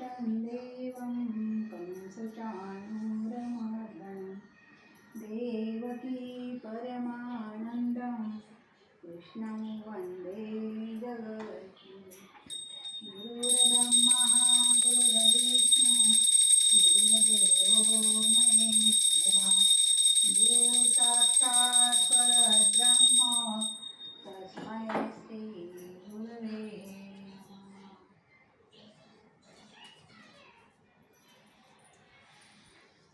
तं देवं कंसचाणूरमर्दनं देवकी परमानन्दं। कृष्णं वन्दे जगद्गुरुं